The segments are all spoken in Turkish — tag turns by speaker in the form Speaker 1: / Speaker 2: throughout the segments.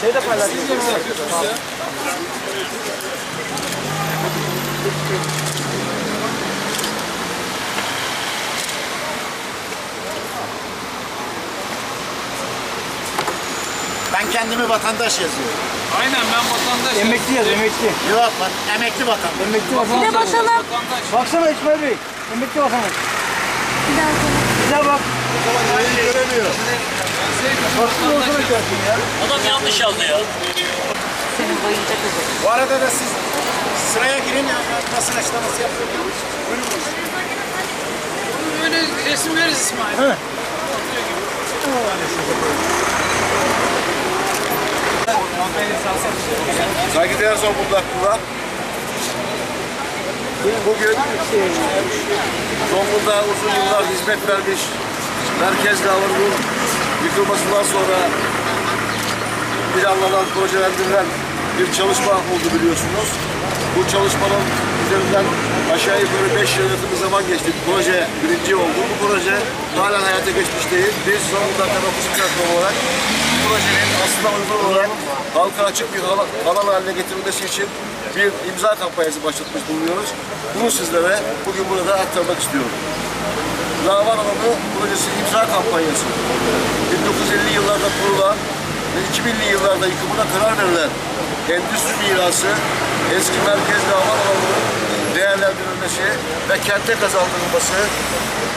Speaker 1: Şeyde paylaşıyoruz.
Speaker 2: Tamam. Kendimi vatandaş yazıyorum.
Speaker 3: Aynen ben vatandaş.
Speaker 1: Emekli yaz, emekli.
Speaker 2: Yok lan emekli vatandaş.
Speaker 1: Emekli
Speaker 4: Bir
Speaker 1: vatandaş.
Speaker 4: de bakalım.
Speaker 1: Baksana İsmail Bey. Emekli vatandaş.
Speaker 4: Bir daha bakalım.
Speaker 1: Güzel bak.
Speaker 2: göremiyor.
Speaker 1: Baksana olsana görsün ya.
Speaker 5: Adam yanlış yazdı ya.
Speaker 4: Senin bayılacak kızı.
Speaker 2: Bu arada da siz sıraya girin ya basın açıklaması yapıyorsunuz. Buyurun.
Speaker 3: Böyle resim veririz İsmail.
Speaker 2: Saygıdeğer Zonguldaklılar. Bugün Zonguldak'a uzun yıllar hizmet vermiş merkez lavabonun yıkılmasından sonra planlanan, projelendirilen bir çalışma oldu biliyorsunuz. Bu çalışmanın üzerinden aşağı yukarı 5 yıl yakın bir zaman geçti. Proje birinci oldu. Bu proje hala hayata geçmiş değil. Biz Zonguldak Demokrasi Platformu olarak projenin aslında uygun olarak halka açık bir alan haline getirilmesi için bir imza kampanyası başlatmış bulunuyoruz. Bunu sizlere bugün burada aktarmak istiyorum. Lavar Alanı Projesi imza kampanyası. 1950 yıllarda kurulan ve 2000'li yıllarda yıkımına karar verilen endüstri mirası, eski merkez lavar alanının değerlendirilmesi ve kente kazandırılması,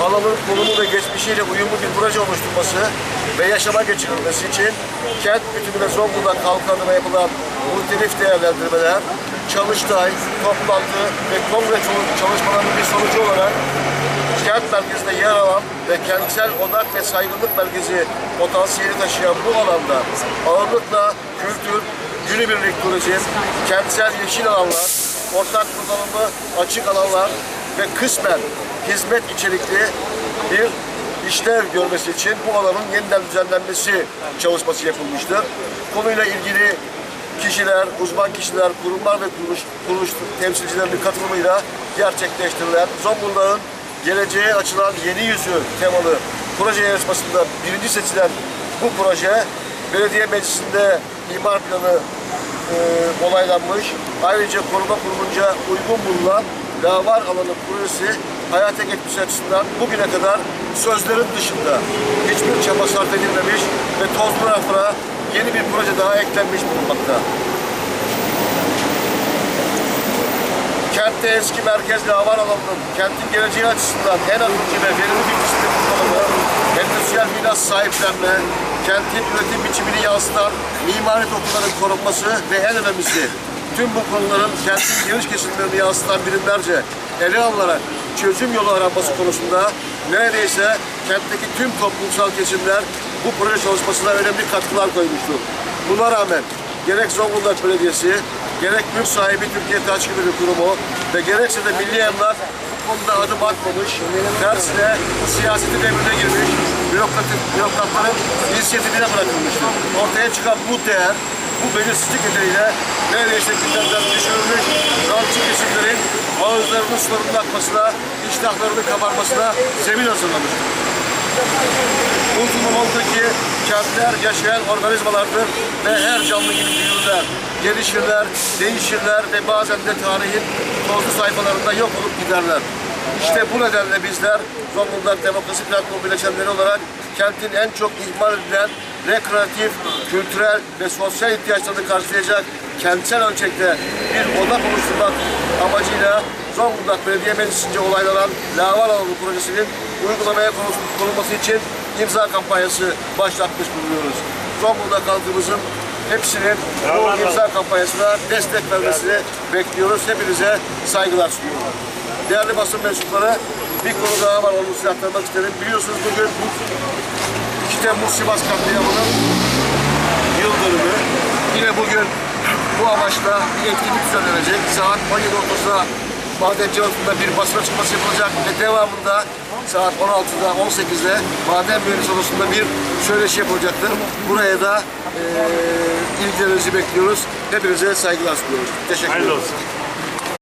Speaker 2: alanın konumu ve geçmişiyle uyumlu bir proje oluşturması ve yaşama geçirilmesi için kent bütününe Zonguldak halkı adına yapılan muhtelif değerlendirmeler, çalıştay, toplantı ve kongre çalışmalarının bir sonucu olarak kent merkezinde yer alan ve kentsel odak ve saygınlık merkezi potansiyeli taşıyan bu alanda ağırlıkla kültür, günübirlik turizm, kentsel yeşil alanlar, ortak kullanımı açık alanlar ve kısmen hizmet içerikli bir işlev görmesi için bu alanın yeniden düzenlenmesi çalışması yapılmıştır. Konuyla ilgili kişiler, uzman kişiler, kurumlar ve kuruluş, kuruluş temsilcilerinin katılımıyla gerçekleştirilen Zonguldak'ın geleceğe açılan yeni yüzü temalı proje yarışmasında birinci seçilen bu proje belediye meclisinde imar planı e, onaylanmış. Ayrıca koruma kurulunca uygun bulunan lavar alanı projesi hayata geçmesi açısından bugüne kadar sözlerin dışında hiçbir çaba sarf edilmemiş ve tozlu rafına yeni bir proje daha eklenmiş bulunmakta. Kentte eski merkez lavar alanının kentin geleceği açısından en akıcı ve verimli bir biçimde kullanımı, endüstriyel miras sahiplenme, kentin üretim biçimini yansıtan mimari dokuların korunması ve en önemlisi tüm bu konuların kentin geniş kesimlerini yansıtan birimlerce ele alınarak çözüm yolu aranması konusunda neredeyse kentteki tüm toplumsal kesimler bu proje çalışmasına önemli katkılar koymuştur. Buna rağmen gerek Zonguldak Belediyesi, gerek mülk sahibi Türkiye Taş bir kurumu ve gerekse de Milli Emlak konuda adım atmamış, tersine siyaseti devrine girmiş, bürokratik, bürokratların inisiyatifine bırakılmıştır. Ortaya çıkan bu değer, bu belirsizlik nedeniyle neredeyse gündemden düşürülmüş, rantçı kesimlerin ağızlarının sularının akmasına, iştahlarının kabarmasına zemin hazırlamıştır. Uzun zamandaki kentler yaşayan organizmalardır ve her canlı gibi büyürler, gelişirler, değişirler ve bazen de tarihin tozlu sayfalarında yok olup giderler. İşte bu nedenle bizler Zonguldak Demokrasi Platformu bileşenleri olarak kentin en çok ihmal edilen rekreatif, kültürel ve sosyal ihtiyaçlarını karşılayacak kentsel ölçekte bir odak oluşturmak amacıyla Zonguldak Belediye Meclisi'nce olaylanan Lavar Alanı Projesi'nin uygulamaya konulması için imza kampanyası başlatmış bulunuyoruz. Zonguldak halkımızın hepsinin bu imza kampanyasına destek vermesini bekliyoruz. Hepinize saygılar sunuyorum. Değerli basın mensupları bir konu daha var onu size aktarmak isterim. Biliyorsunuz bugün 2 Temmuz Sivas katliamının yıl dönümü. Yine bugün bu amaçla bir etkinlik düzenlenecek. Saat 17.30'da Madenci altında bir basın açıklaması yapılacak ve devamında saat 16'da 18'de Maden Mühendisi Odası'nda bir söyleşi yapılacaktır. Buraya da eee ilgilerinizi bekliyoruz. Hepinize saygılar sunuyoruz. Teşekkür ederim.